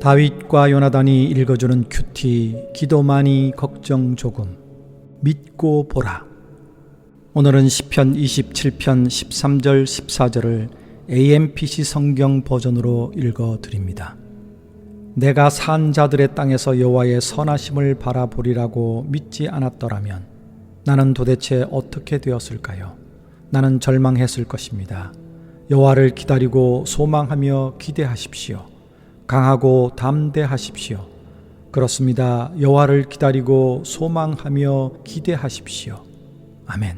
다윗과 요나단이 읽어주는 큐티 기도 많이 걱정 조금 믿고 보라 오늘은 시편 27편 13절 14절을 AMPC 성경 버전으로 읽어 드립니다. 내가 산 자들의 땅에서 여호와의 선하심을 바라보리라고 믿지 않았더라면 나는 도대체 어떻게 되었을까요? 나는 절망했을 것입니다. 여호와를 기다리고 소망하며 기대하십시오. 강하고 담대하십시오. 그렇습니다. 여호와를 기다리고 소망하며 기대하십시오. 아멘.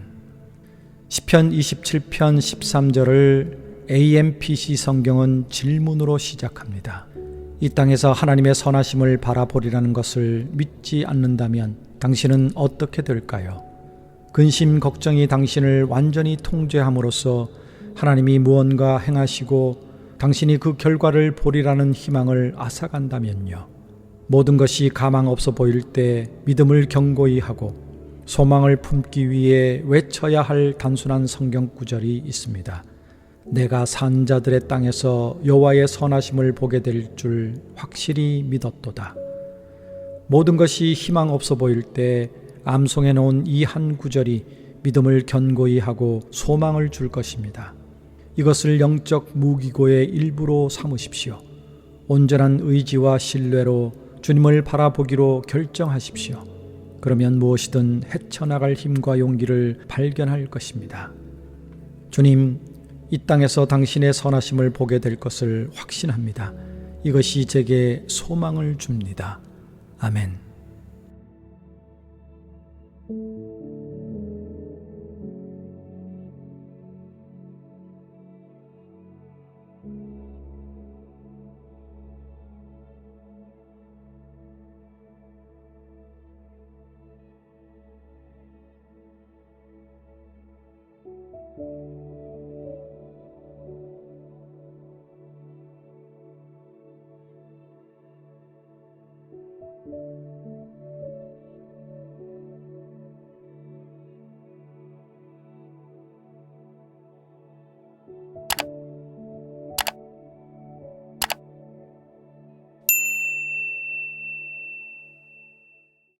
시편 27편 13절을 AMPC 성경은 질문으로 시작합니다. 이 땅에서 하나님의 선하심을 바라보리라는 것을 믿지 않는다면 당신은 어떻게 될까요? 근심 걱정이 당신을 완전히 통제함으로써 하나님이 무언가 행하시고 당신이 그 결과를 보리라는 희망을 앗아간다면요. 모든 것이 가망 없어 보일 때 믿음을 경고히 하고 소망을 품기 위해 외쳐야 할 단순한 성경 구절이 있습니다. 내가 산 자들의 땅에서 여호와의 선하심을 보게 될 줄 확실히 믿었도다. 모든 것이 희망 없어 보일 때 암송해 놓은 이 한 구절이 믿음을 견고히 하고 소망을 줄 것입니다. 이것을 영적 무기고의 일부로 삼으십시오. 온전한 의지와 신뢰로 주님을 바라보기로 결정하십시오. 그러면 무엇이든 헤쳐나갈 힘과 용기를 발견할 것입니다. 주님, 이 땅에서 당신의 선하심을 보게 될 것을 확신합니다. 이것이 제게 소망을 줍니다. 아멘.